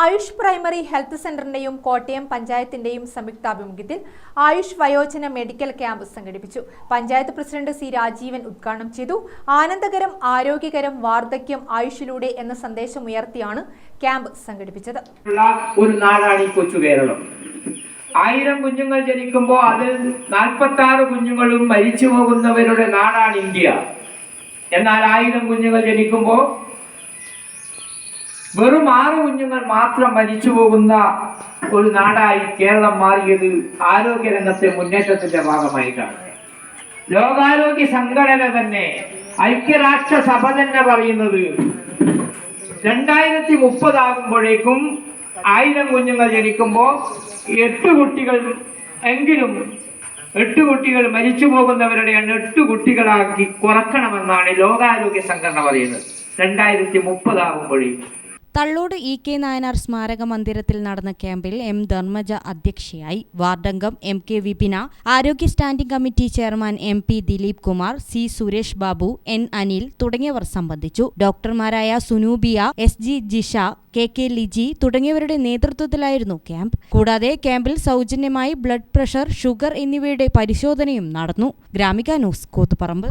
Ayush primary health സെന്ററിന്റെയും കോട്ടയം പഞ്ചായത്തിന്റെയും സംയുക്താഭിമുഖ്യത്തിൽ ആയുഷ് വയോജന മെഡിക്കൽ ക്യാമ്പ് സംഘടിപ്പിച്ചു. പഞ്ചായത്ത് പ്രസിഡന്റ് സി രാജീവൻ ഉദ്ഘാടനം ചെയ്തു. ആനന്ദകരം ആരോഗ്യകരം വാർദ്ധക്യം ആയുഷിലൂടെ എന്ന സന്ദേശം ഉയർത്തിയാണ് ക്യാമ്പ് സംഘടിപ്പിച്ചത്. ഒരു നാടാണ് ഈ കൊച്ചു കേരളം. ആയിരം കുഞ്ഞുങ്ങൾ ജനിക്കുമ്പോൾ അതിൽ നാൽപ്പത്തി ആറ് കുഞ്ഞുങ്ങളും മരിച്ചു പോകുന്നവരുടെ നാടാണ് ഇന്ത്യ. എന്നാൽ ആയിരം കുഞ്ഞുങ്ങൾ ജനിക്കുമ്പോൾ വെറും ആറ് കുഞ്ഞുങ്ങൾ മാത്രം മരിച്ചു പോകുന്ന ഒരു നാടായി കേരളം മാറിയത് ആരോഗ്യരംഗത്തെ മുന്നേറ്റത്തിന്റെ ഭാഗമായിട്ടാണ്. ലോകാരോഗ്യ സംഘടന തന്നെ ഐക്യരാഷ്ട്ര സഭ തന്നെ പറയുന്നത് രണ്ടായിരത്തി മുപ്പതാകുമ്പോഴേക്കും ആയിരം കുഞ്ഞുങ്ങൾ ജനിക്കുമ്പോൾ എട്ട് കുട്ടികൾ എങ്കിലും എട്ട് കുട്ടികൾ മരിച്ചു പോകുന്നവരുടെ എണ്ണം എട്ട് കുട്ടികളാക്കി കുറക്കണമെന്നാണ് ലോകാരോഗ്യ സംഘടന പറയുന്നത്. രണ്ടായിരത്തി മുപ്പതാകുമ്പോഴേക്കും തള്ളോട് ഇ കെ നായനാർ സ്മാരക മന്ദിരത്തിൽ നടന്ന ക്യാമ്പിൽ എം ധർമ്മജ അധ്യക്ഷയായി. വാർഡംഗം എം കെ വിപിന ആരോഗ്യ standing committee chairman M P Dileep Kumar C Suresh Babu N Anil തുടങ്ങിയവർ സംബന്ധിച്ചു. ഡോക്ടർമാരായ Sunubiya S G Jisha K K Liji തുടങ്ങിയവരുടെ നേതൃത്വത്തിലായിരുന്നു ക്യാമ്പ്. കൂടാതെ ക്യാമ്പിൽ സൗജന്യമായി ബ്ലഡ് പ്രഷർ ഷുഗർ എന്നിവയുടെ പരിശോധനയും നടന്നു. ഗ്രാമിക ന്യൂസ് കൂത്തുപറമ്പ്.